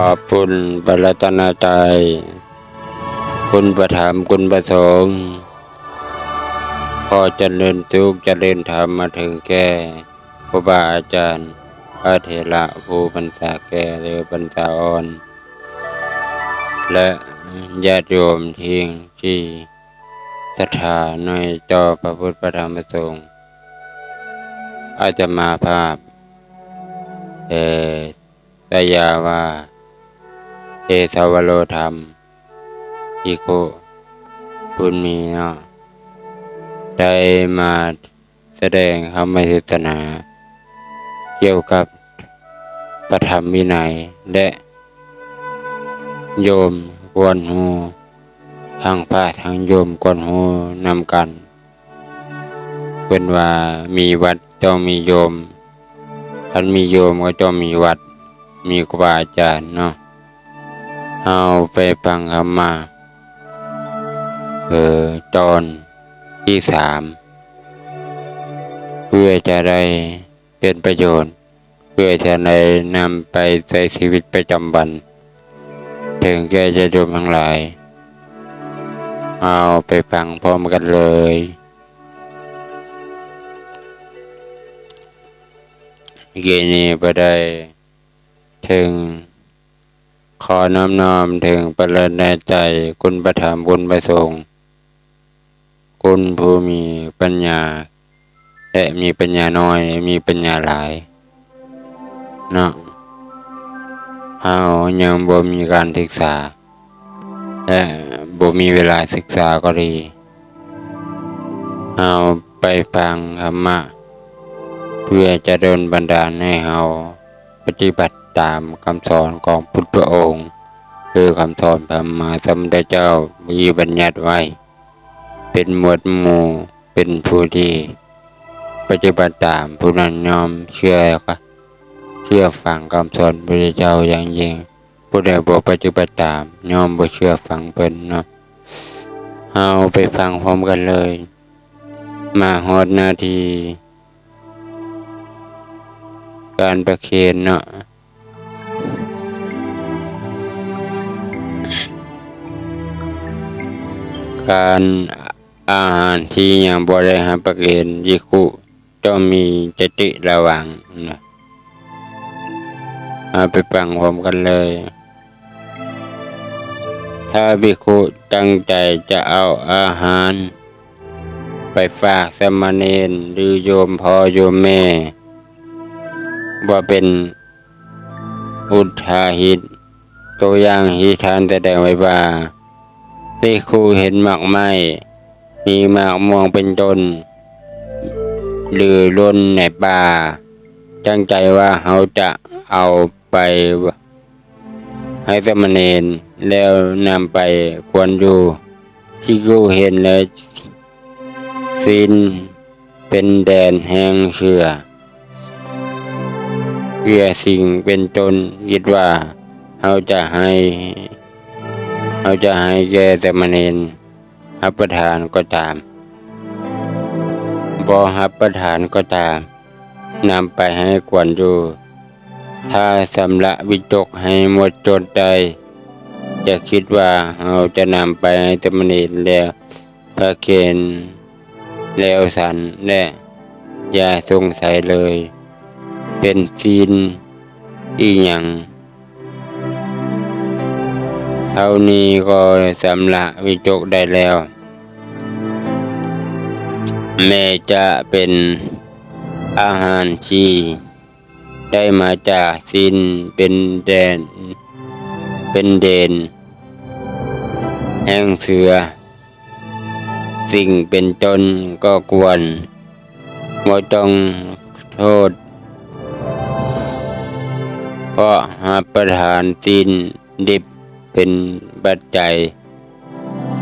ขอบคุณบรัตนาใจยคุณประถามคุณประสงค์พอเจริญทุกข์เจริญธรรมมาถึงแก่ครูบาอาจารย์ พระเถระผู้บรรษาแก่หรือบรรษาอ่อน และญาติโยมทิ้งที่ศรัทธาในจอพระพุทธพระธรรมพระสงฆ์อาจจะมาภาพเอตยาว่า เอสาวโลธรรมอีโคบุญมีเนาะได้มาแสดงคำเทศนา เกี่ยวกับประธรรมวินัยและโยมกวนหูทางพระทางโยมกวนหูนำกันเป็นว่ามีวัดต้องมีโยมท่านมีโยมก็ต้องมีวัด มีครูบาอาจารย์เนาะ เอาไปฟังคำมาเออตอนที่สามเพื่อจะได้เป็นประโยชน์ เพื่อจะได้นำไปใช้ชีวิตประจำวัน ถึงแก่จะโยมทั้งหลาย เอาไปฟังพร้อมกันเลยเกนี้ไปได้ถึง ขอน้อมน้อมถึงประเลินใจคุณประถามคุณประสงค์คุณผู้มีปัญญาและมีปัญญาน้อยมีปัญญาหลายเนาะเฮายังบ่มีการศึกษาและบ่มีเวลาศึกษาก็ดีเฮาไปฟังธรรมะ เพื่อจะโดนบันดาลให้เฮาปฏิบัติ ตามคำสอนของพุทธองค์ คือคำสอนพระมาสมเด็จเจ้ามีบัญญัติไว้ เป็นหมวดหมู่เป็นผู้ที่ปฏิบัติตามผู้นั้นยอมเชื่อก็เชื่อฟังคำสอนพระเจ้าอย่างยิ่งผู้ใดบ่ปฏิบัติตามยอมบ่เชื่อฟังเพิ่นเนาะเอาไปฟังพร้อมกันเลย มาฮอดนาที การประเคนเนาะ การอาหารที่ยังบริหารประเคนยิคุต้องมีจติระวังนะมาไปฟังพร้อมกันเลย ถ้าบิคุตั้งใจจะเอาอาหาร ไปฝากสมเณรหรือโยมพ่อโยมแม่ ว่าเป็นอุทาหิต ตัวอย่างที่ทานแสดงไว้ว่า ที่ครูเห็นหมากไม้มีหมากม่วงเป็นต้นหรือล้นในป่าตั้งใจว่าเขาจะเอาไปให้สามเณรแล้วนำไปควรอยู่ที่ครูเห็นแล้วสินเป็นแดนแห่งเชื่อเพื่อสิ่งเป็นตนคิดว่าเขาจะให้ เขาจะให้แก่แต่มเณรรับประทานก็ตามบ่รับประทานก็ตามนำไปให้กวนอยู่ถ้าสำละวิจกให้หมดจดใด จะคิดว่าเราจะนำไปให้ตมเณรแล้วพระเคนแล้วสันและอย่าสงสัยเลย เป็นจีนอีหยัง เท่านี้ก็สำละวิจกได้แล้ว แม่จะเป็นอาหารที่ได้มาจากสินเป็นแดน เป็นเดน แห่งเสือ สิ่งเป็นตนก็กวนไม่ต้องโทษ เพราะหาประทานสินดิบ เป็นปัจจัย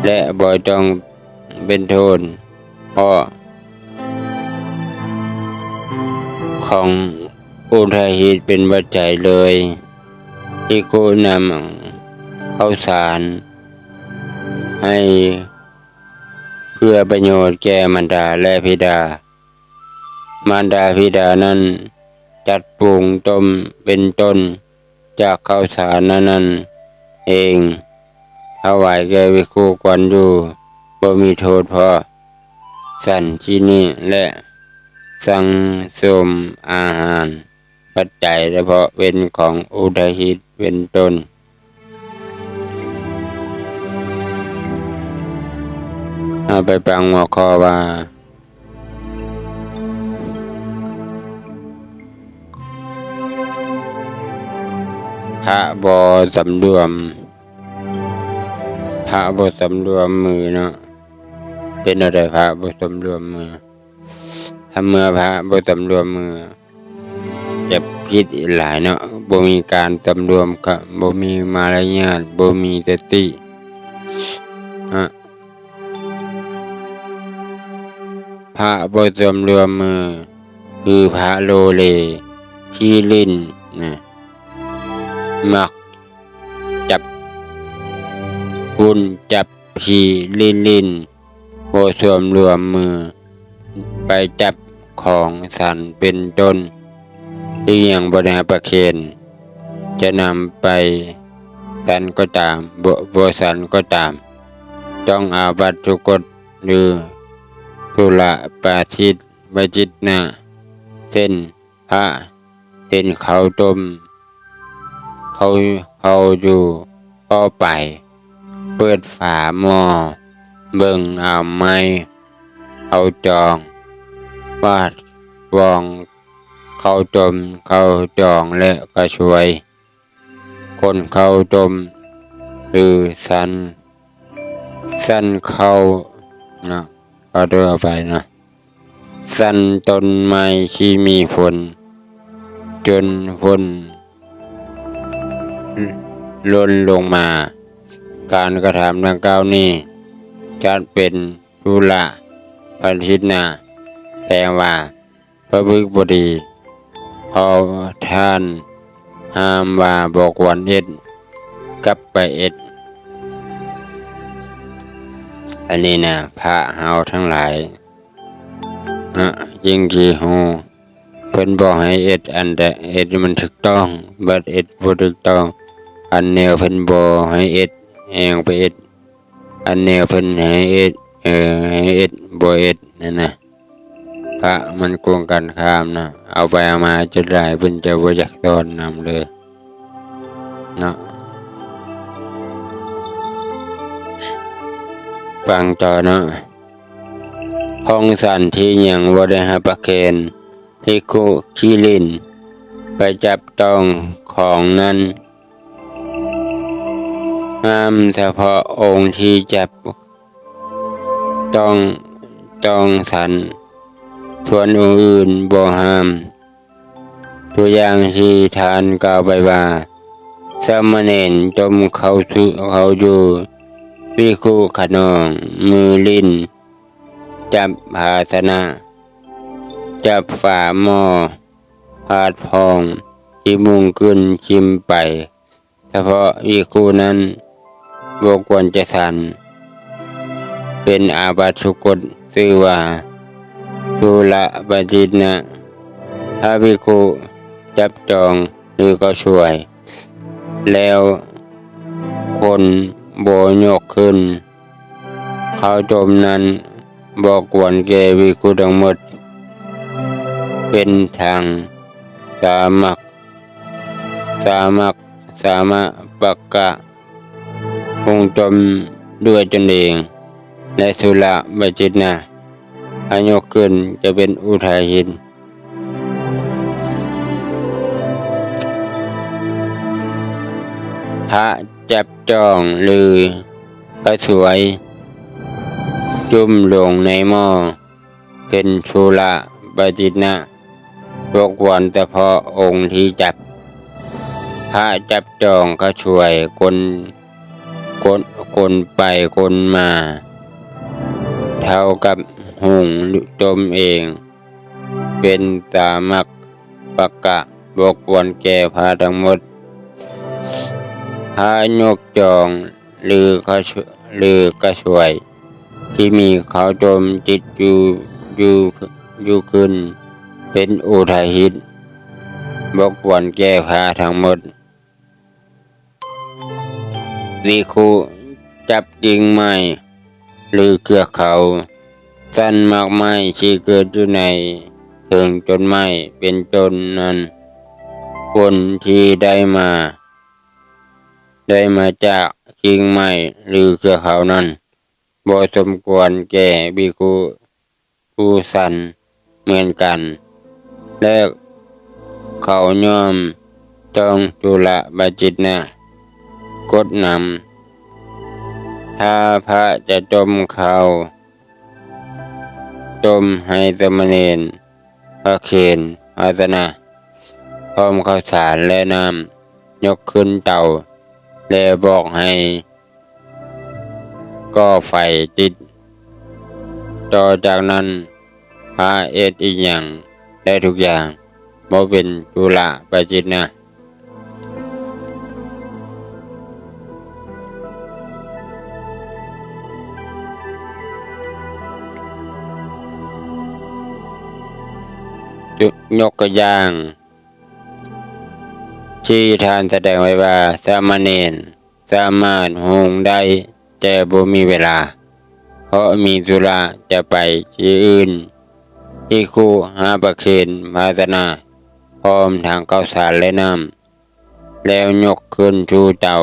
และบ่ต้องเป็นโทษเพราะของอุทาหิตเป็นปัจจัยเลย ที่กูนำเข้าสาร ให้เพื่อประโยชน์แก่มารดาและพิดา มารดาพิดานั้น จัดปรุงต้มเป็นต้นจากข้าวสารนั้นนั้น เองถวายแก่วิคูกวนอยู่บ่มีโทษพอสันที่นี่และสังสมอาหาร ปัจจัยเฉพาะเป็นของอุทหิตเป็นตนเอาไปฟังหัวข้อว่า พระบอสำรวม พระบอสำรวมมือเนาะเป็นอะไรพระบอสำรวมมือถ้าเมื่อพระบอสำรวมมือจะผิดอีกหลายเนาะบ่มีการสำรวมกับบ่มีมารยาทบ่มีสติฮะพระบอสำรวมมือ คือพระโลเลขี้ลิ้นนะ มักจับกุนจับผีลินลินโบสวมรวมมือ ไปจับของสันเป็นต้นที่ยังบริหารประเคนจะนำไปสันก็ตามบโบสันก็ตาม ต้องอาบัตทุกฎหรือทุละปาชิตวจิตนาเส้นพระเส้นเขาวต้ม เขาเขาอยู่ก็ไป เปิดฝาหม้อเบิ่งเอาไม้เอาจองวาดวองเขาจมเขาจองและก็ช่วย คนเขาจมหรือสัน สันเขานะก็เดินไปนะ สันต้นไม้ที่มีฝนจนฝน ล้นลงมา การกระทำดังกล่าวนี้จัดเป็นธุระพันธิตนาแปลว่า พระพึกบดีพอท่านห้ามว่าบอกวันเอ็ดกลับไปเอ็ด อันนี้นะพระเฮาทั้งหลายนะยิ่งที่ฮูเพิ่นบอกให้เอ็ดอันใดเอ็ดมันถูกต้องบัดเอ็ดบ่ถูกต้อง อันแนวเพิ่นบ่ให้เอ็ดแองไปเอ็ดอันแนวเพิ่นให้เอ็ดเออให้เอ็ดบ่เอ็ดนั่นนะพระมันโกงกันข้ามนะเอาไปเอามาจนได้เพิ่นจะบ่อยากตอนนำเลยเนาะฟังต่อเนาะห้องสันที่ยังบ่ได้รับประเคนพิคุขี้ลิน ไปจับต้องของนั้น ห้ามเฉพาะองค์ที่จับต้องต้องสันส่วนองค์อื่นบ่ห้าม ตัวอย่างที่ทานกล่าวไปว่าสมเณรจมเขาสุเขาอยู่วิคูขนอง มือลิ้น จับภาสนะ จับฝาหม้อพาดพองที่มุงขึ้นชิมไป เฉพาะวิคูนั้น บกวนจะสันเป็นอาบัติสุกฎชื่อว่าสุละปฏินะถ้าวิคูจับจองหรือก็ช่วย แล้วคนโบยกขึ้น เขาจมนั้นบอกกวนแกวิคุทั้งหมด เป็นทางสามักสามักสามะปักกะ คงจมด้วยตนเองและสุระบัจิตนาอายกขึ้นจะเป็นอุทัยหิน พระจับจองหรือพระสวย จุ่มลงในหม้อเป็นชุระบจิตนะรกวนแต่พอองค์ที่จับ พระจับจองก็ช่วยคน คนคนไปคนมา เท่ากับหุงจมเอง เป็นสามักปะกะบกวนแก่พระทั้งหมดพายกจองหรือก็ช่วยหรือก็ช่วย ที่มีเขาจมจิตอยู่อยู่อยู่ขึ้น เป็นอุทัยหิตบกวนแก้พาทั้งหมด วิคุจับกิ่งไม้หรือเครือเขาสั้นมากไม้ที่เกิดอยู่ในถึงจนไม้เป็นจนนั้นคนที่ได้มา ได้มาจากกิ่งไม้หรือเครือเขานั้นบ่สมควรแก่บิคุผู้สันเหมือนกันและเขายอมจองจุละบาจิตนะ กดนำ ถ้าพระจะจมเขาจมให้สมณเณรพระเคนอาสนะพร้อมข้าวสารและน้ำยกขึ้นเต่าและบอกให้ ก็ไฟติด ต่อจากนั้นพระเอดอีกอย่างได้ทุกอย่างบ่เป็นจุละปจิตนะ ยกตัวอย่าง ที่ทานแสดงไว้ว่าสามเณรสามารถหงได้แต่บ่มีเวลา เพราะมีธุระจะไปที่อื่น ที่ครูหาประเคนภาสนาพร้อมทางข้าวสารและน้ำแล้วยกขึ้นชูเตา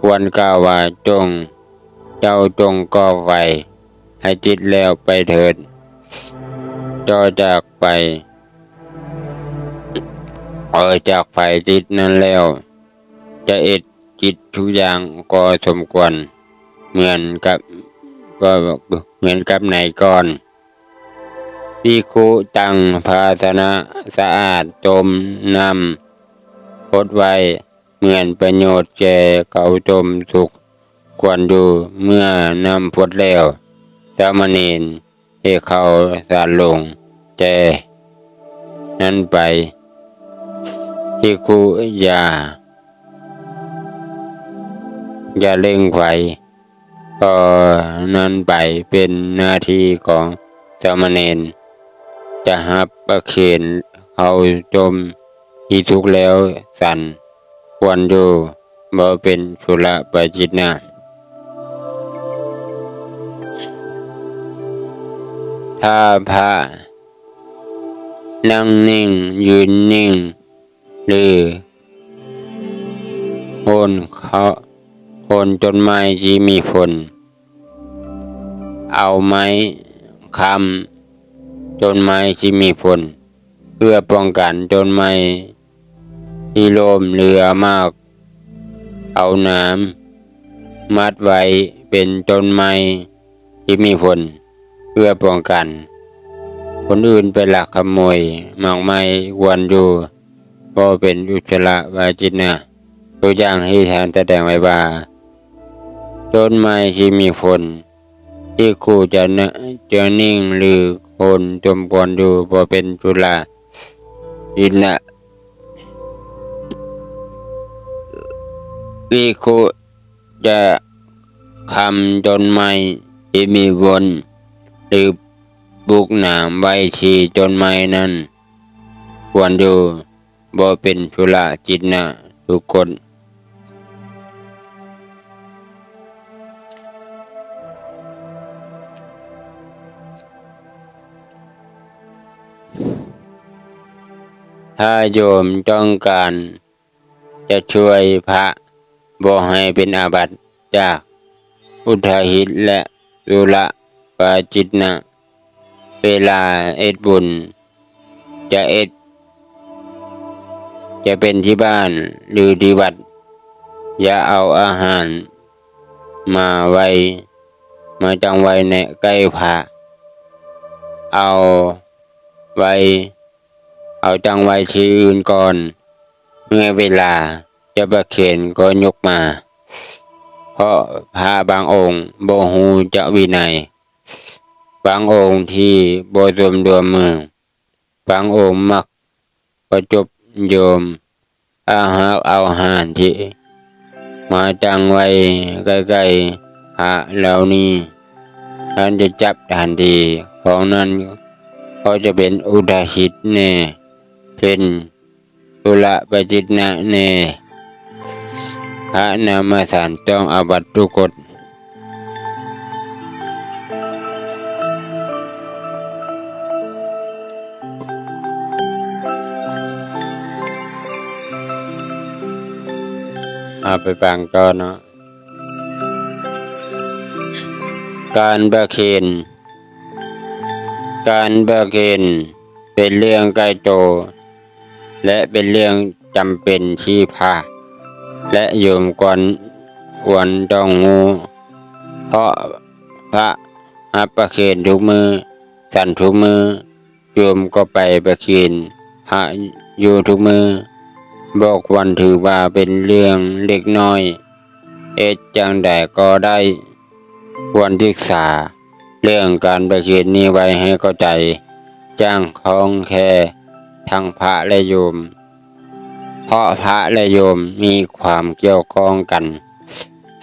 ควรกล่าวว่าจง เจ้าจงก่อไฟให้จิตแล้วไปเถิดจอจากไป ออกจากไฟจิตนั้นแล้ว จะเอ็ดจิตทุกอย่างก็สมควร เหมือนกับก็เหมือนกับไหนก่อนพิคุตังภาสนะสะอาดจมนำพดไว้เหมือนประโยชน์แก่เขาจมสุข ควรดูเมื่อนำพดแล้วสามเณรให้เขาสารลงแจนั้นไป พิคุยาอย่าเล่งไฟก็นั้นไปเป็นหน้าที่ของสามเณรจะหับประเคนเขาจมที่ทุกแล้วสันควรดูบ่เป็นชุระปจิตนะถ้าพระนั่งนิ่งยืนนิ่ง หรือโคนเขาโคนจนไม้ที่มีฝนเอาไม้คำจนไม้ที่มีฝนเพื่อป้องกันจนไม้ที่ลมเรือมาก เอาน้ำมัดไว้เป็นจนไม้ที่มีฝนเพื่อป้องกัน คนอื่นไปหลักขโมยมากไม้ควรอยู่ ก็เป็นอุจจระวาจินะตัวอย่างให้แทนแสดงไว้ว่าต้นไม้ที่มีฝนที่ครูจะนจะนิ่งหรือคนจมกวนอยู่พอเป็นจุลาอินะวิคุจะคำจนไม้ที่มีวนหรือบุกหนามไว้ชีจนไม้นั้นควรอยู่ บ่เป็นชุละจิตนะทุกคนถ้าโยมต้องการจะช่วยพระบอกให้เป็นอาบัติจากอุทาหิตและสุระปาจิตนะ เวลาเอ็ดบุญ จะเอ็ด จะเป็นที่บ้านหรือที่วัด อย่าเอาอาหาร มาไว้ มาจังไว้ในใกล้พระเอาไว้ เอาจังไว้ที่อื่นก่อน เมื่อเวลาจะประเคนก็ยกมา เพราะพระบางองค์โบหูจะวินัย บางองค์ที่โบรวมรวมมือบางองค์มักประจบ โยมอาหารเอาอาหารที่มาจังไว้ใกล้ๆพระเหล่านี้ท่านจะจับทันทีของนั้นก็จะเป็นอุดาหิตแน่เป็นตุละปจิตนะแน่พระนามาสารต้องอาบัตทุกกฎ เอาไปฟังต่อเนาะการประเคนการประเคนเป็นเรื่องใกล้ตัวและเป็นเรื่องจำเป็นที่พาและโยมก่อนควรต้องงู เพราะพระหับประเคนทุกมือสั่นทุกมือโยมก็ไปประเคนพระอยู่ทุกมือ บอกวันถือว่าเป็นเรื่องเล็กน้อย เอ็ดจังใดก็ได้ควรศึกษา เรื่องการประเคนนี้ไว้ให้เข้าใจ จ้างของแค่ทั้งพระและโยม เพราะพระและโยมมีความเกี่ยวข้องกัน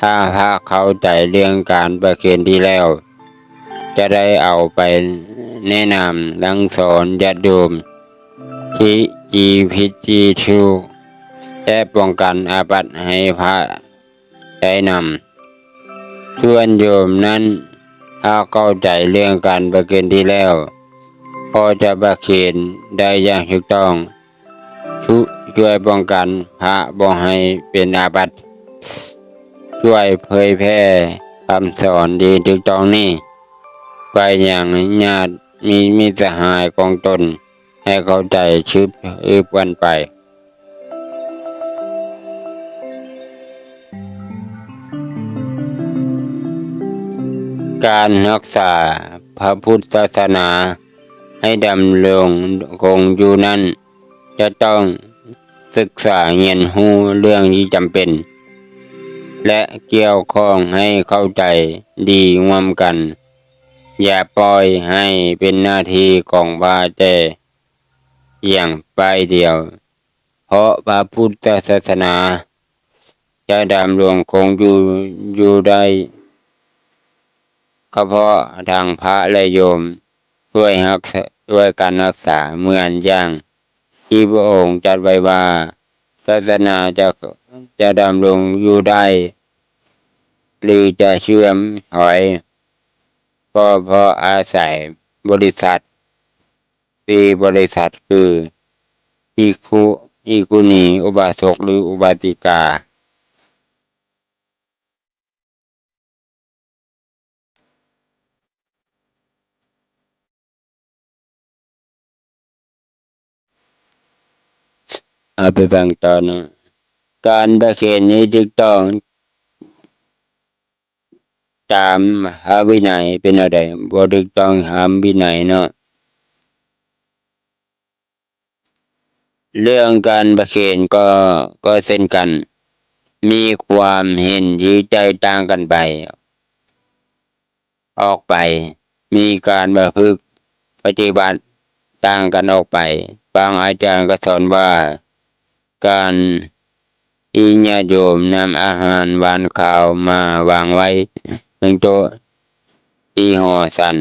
ถ้าพระเข้าใจเรื่องการประเคนที่แล้ว จะได้เอาไปแนะนำดังสอนญาติโยมที่จีพิจีชู และป้องกันอาบัติให้พระได้นำส่วนโยมนั้นถ้าเข้าใจเรื่องการประเคนที่แล้ว พอจะประเคนได้อย่างถูกต้องช่วยป้องกันพระบ่ให้เป็นอาบัติช่วยเผยแพร่คำสอนดีถูกต้องนี่ไปอย่างญาติมีมิตรสหายของตน ให้เข้าใจชืบอึบกันไป การรักษาพระพุทธศาสนาให้ดำรงคงอยู่นั้น จะต้องศึกษาเรียนรู้เรื่องที่จำเป็น และเกี่ยวข้องให้เข้าใจดีงวมกัน อย่าปล่อยให้เป็นหน้าที่ของพระแต่อย่างไปเดียว เพราะพระพุทธศาสนา จะดำรงคงอยู่อยู่ได้ ก็เพราะทางพระและโยมช่วยรักษาช่วยการรักษาเหมือนอย่างที่พระองค์จัดไว้ว่าศาสนาจะจะดำรงอยู่ได้ หรือจะเชื่อมหอยก็เพราะอาศัยบริษัทที่บริษัทคืออีคุอีกุนีอุบาสกหรืออุบาติกา เอาไปฟังต่อนะการประเคนนี้จึงต้อง ตามหาวินัยเป็นอะไรบ่ถูกต้องหามวินัยเนาะเรื่องการประเคนก็ก็เช่นกัน มีความเห็นที่ใจต่างกันไป ออกไป มีการประพฤติปฏิบัติต่างกันออกไป บางอาจารย์ก็สอนว่า การที่ญาติโยมนำอาหารหวานข้าวมาวางไว้บนโต๊ะที่หอสัน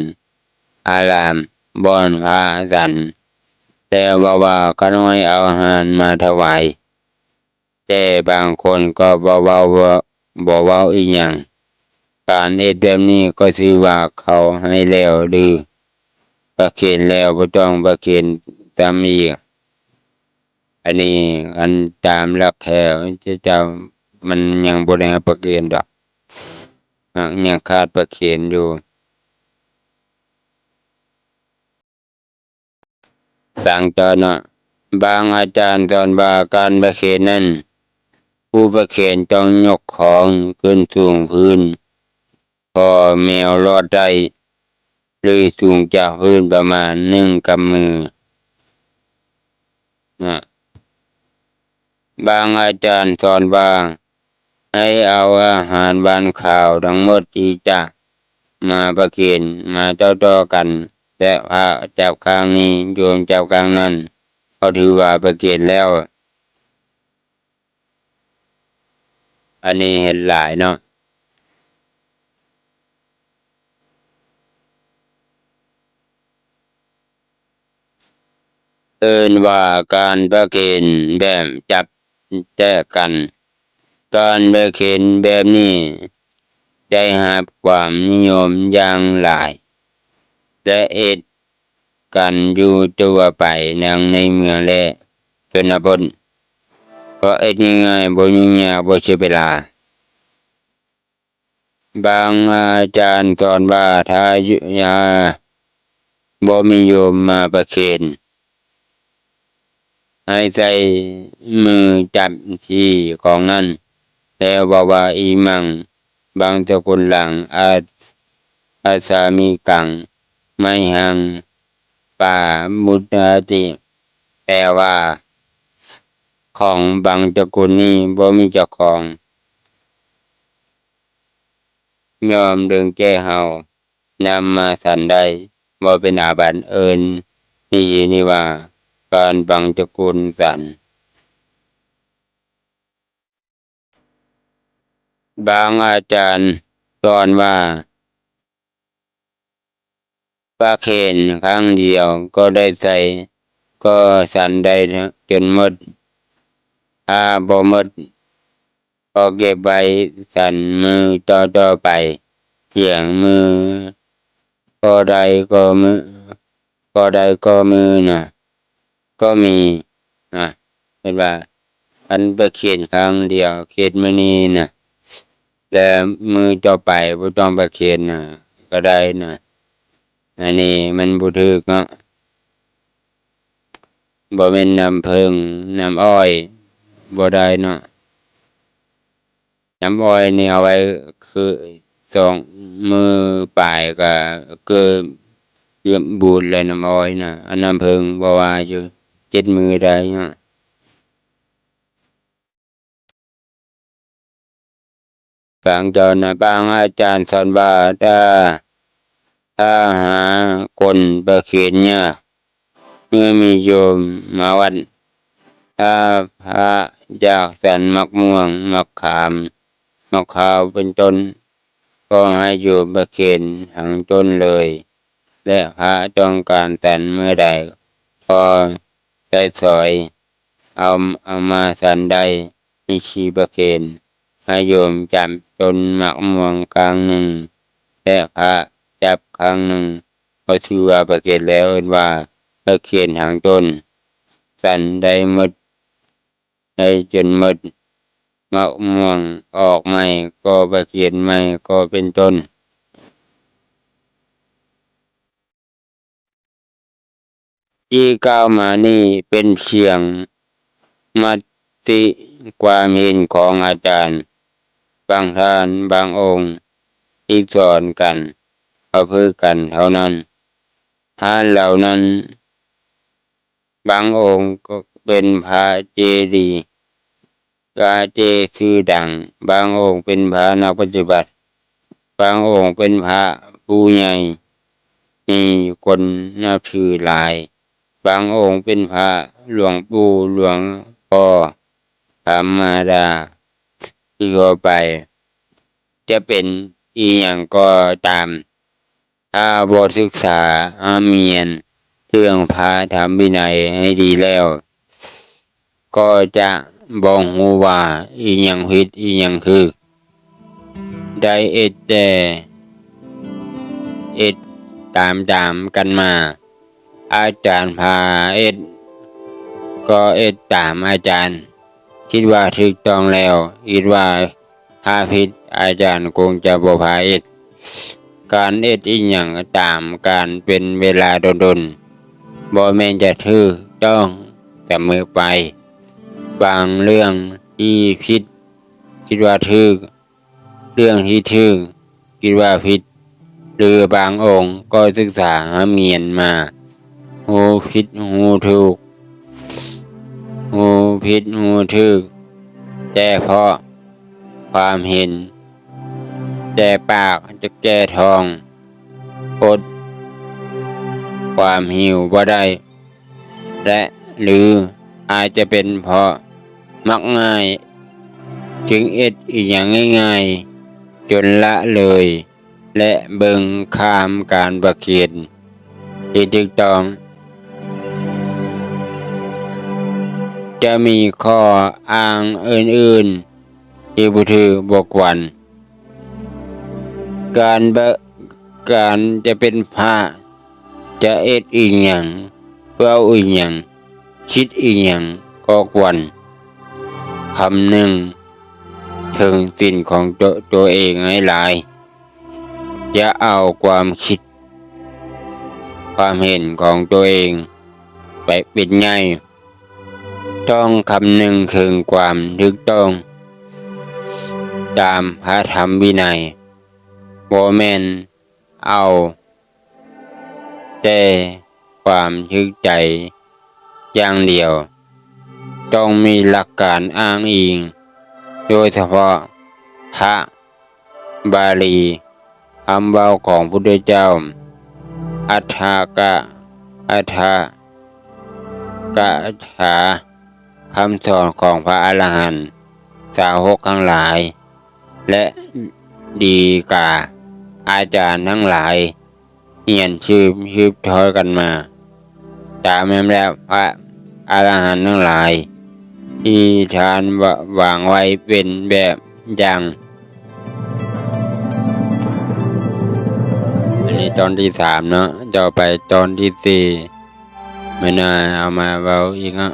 อารามบอนพระสัน แต่ว่าว่าก็น้อยเอาอาหารมาถวาย แต่บางคนก็บ่เว้าว่าบ่เว้าอีหยังการเฮ็ดแบบนี้ก็ถือว่าเขาให้แล้วหรือประเคนแล้วบ่ต้องประเคนซ้ำอีก อันนี้อันตามหลักแถวจะจะมันยังบ่ได้ประเคนดอกยังขาดประเคนอยู่สั่งตอเนาะบางอาจารย์สอนว่าการประเคนนั้น ผู้ประเคนต้องยกของขึ้นสูงพื้น พอแมวรอดได้หรือสูงจากพื้นประมาณหนึ่งกำมือนะ บางอาจารย์สอนว่า ให้เอาอาหารบานข่าวทั้งหมดที่จะมาประเคนมาเจ้าต่อกัน แต่พระเจ้าข้างนี้โยมเจ้าข้างนั้นเขาถือว่าประเคนแล้ว อันนี้เห็นหลายเนาะเอินว่าการประเคนแบบจับ แจกกันการไปเข็นแบบนี้ได้รับความนิยมอย่างหลาย และเอ็ดกันอยู่ตัวไปนังในเมืองและชนบทเพราะเอ็ดง่ายๆบ่ยุ่งยากบ่ใช้เวลา บางอาจารย์สอนว่าถ้ายุยาบ่มีโยมมาประเคน ให้ใส่มือจับที่ของนั้นแล้วบอกว่าอีมัง บางตะกุลหลังอาอาสามีกัง ไม่หังป่ามุตติ แปลว่า ของบางตะกุลนี้บ่มีเจ้าของยอมเดิงแก้เฮานำมาสันได้บ่เป็นอาบัติเอินนี่นี่ว่า การบังตะกุลสัน บางอาจารย์สอนว่าปลาเคนครั้งเดียวก็ได้ใส่ก็สันได้จนหมดถ้าบ่หมดก็เก็บไว้สันมือต่อต่อไปเสียงมือ ก็ได้ก็มือ ก็ได้ก็มือนะ ก็มีนะเป็นว่า อันไปเขียนครั้งเดียวเขียนมือนี้นะแต่มือต่อไปบ่ต้องไปเขียนนะก็ได้นะอันนี้มันบ่ถูกเนาะบ่แม่นน้ำผึ้งน้ำอ้อยบ่ได้เนาะน้ำอ้อยนี่เอาไว้คือสองมือปลายก็เกินเยือบูดเลยน้ำอ้อยนะอันน้ำผึ้งบ่ว่าอยู่ เจ็ดมือได้เนาะบางเจ้านะบางอาจารย์สอนว่าถ้าถ้าหาคนประเขียนเนี่ยเมื่อมีโยมมาวัดถ้าพระอยากสันมักม่วง มักขามมักขาวเป็นต้นก็ให้โยมประเขียนทั้งต้นเลย และพระต้องการสันเมื่อใดพ อได้สอย เอาเอามาสันได้มีชีประเคนให้โยมจับต้นมักม่วงกลางหนึ่งและพระจับครั้งหนึ่งพอชื่อว่าประเคนแล้วเอิ้นว่าประเคนทางต้น สันได้หมดได้จนหมดมะม่วงออกใหม่ก็ประเคนใหม่ก็เป็นต้น ที่กล่าวมานี่เป็นเพียงมติความเห็นของอาจารย์ บางท่านบางองค์ที่สอนกันเอาพื่อกันเท่านั้นท่านเหล่านั้น บางองค์ก็เป็นพระเจดีย์พระเจชื่อดัง บางองค์เป็นพระนักปฏิบัติ บางองค์เป็นพระผู้ใหญ่มีคนนับถือหลาย บางองค์เป็นพระหลวงปู่หลวงพ่อธรรมาดาที่ทั่วไป จะเป็นอีหยังก็ตาม ถ้าบทศึกษาอาเมียนเรื่องพระธรรมวินัยให้ดีแล้ว ก็จะบอกหูว่าอีหยังผิดอีหยังคือได้เอ็ดแต่เอ็ดตามตามกันมา อาจารย์พาเอ็ด ก็เอ็ดตามอาจารย์ คิดว่าถูกต้องแล้วคิดว่าถ้าผิดอาจารย์คงจะบ่พาเอ็ด การเอ็ดอีหยังตามการเป็นเวลาดนๆบ่แม่นจะถือต้องเสมอไป บางเรื่องที่ผิดคิดว่าถูกเรื่องที่ถูกคิดว่าผิดหรือบางองค์ก็ศึกษาหาเมียนมา หูผิดหูถูก หูผิดหูถูก แต่เพราะความเห็น แต่ปากจะแก้ทองอดความหิวบ่ได้ และหรืออาจจะเป็นเพราะมักง่าย จึงเอ็ดอีกอย่างง่าย ๆ จนละเลย และเบิงข้ามการประเคียนที่ถูกต้อง จะมีข้ออ้างอื่นที่ผู้ถือบกวัน การบการจะเป็นพระจะเอ็ดอีหยังเพื่อเอาอีหยังคิดอีหยังก็กวันคำหนึ่งถึงสิ่นของตัวตัวเองให้หลาย จะเอาความคิด ความเห็นของตัวเอง ไปเป็นไง ต้องคำหนึ่งถึงความถูกต้อง ตามพระธรรมวินัยโมเมนเอา แต่ความทึกใจอย่างเดียว ต้องมีหลักการอ้างอิง โดยเฉพาะพระบาลีคำเบาของพุทธเจ้า อัฏฐากะอัฏฐกะถา คำสอนของพระอรหันต์สาวกทั้งหลาย และดีกา อาจารย์ทั้งหลายเหียนชื่อชืบทอยกันมาตามแม่แล้วพระอรหันต์ทั้งหลาย ที่ทานวางไว้เป็นแบบอย่างอันนี้ตอนที่สามเนาะจะไปตอนที่สี่ไม่น่าเอามาเบาอีกอะ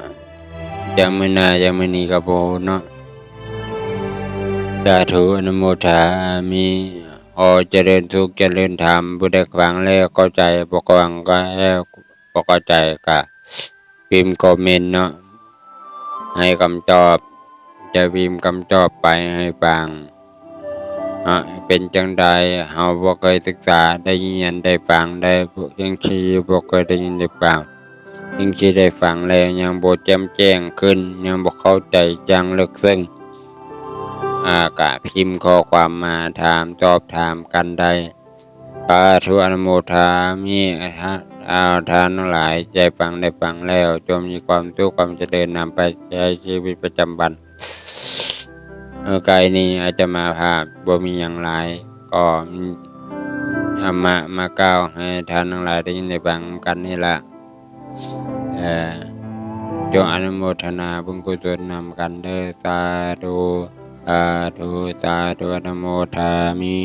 จะไม่น่าจะไม่นีกับโบเนาะสาธุอนุโมทามีอเจริญทุกข์เจริญธรรมบุได้ฟังแล้วเข้าใจปกวังก็แล้วปกใจกะพิมพ์คอมเมนต์เนาะให้คำตอบ จะพิมพ์คำตอบไปให้ฟังอะเป็นจังใดเฮาบ่เคยศึกษาได้ยินได้ฟังได้ยังชีบ่เคยได้ยินได้ฟัง ยังชีได้ฟังแล้วยังบ่แจ่มแจ้งขึ้น ยังบ่เข้าใจอย่างลึกซึ้งอากะพิมพ์ข้อความมาถามตอบถามกันได้สาธุอนโมทามีฮะอาทานหลายใจฟังได้ฟังแล้วจงมีความสุขความเจริญนำไปใช้ชีวิตประจำวันเออกายนี้อาจจะมาภาพบ่มีอย่างไรก็เอามามาก้าวให้ท่านทั้งหลายได้ยินได้ฟังกันนี่ละ จงอนุโมทนาบุญกุศลนำกันเด้อสาธุสาธุสาธุอนุโมทามิ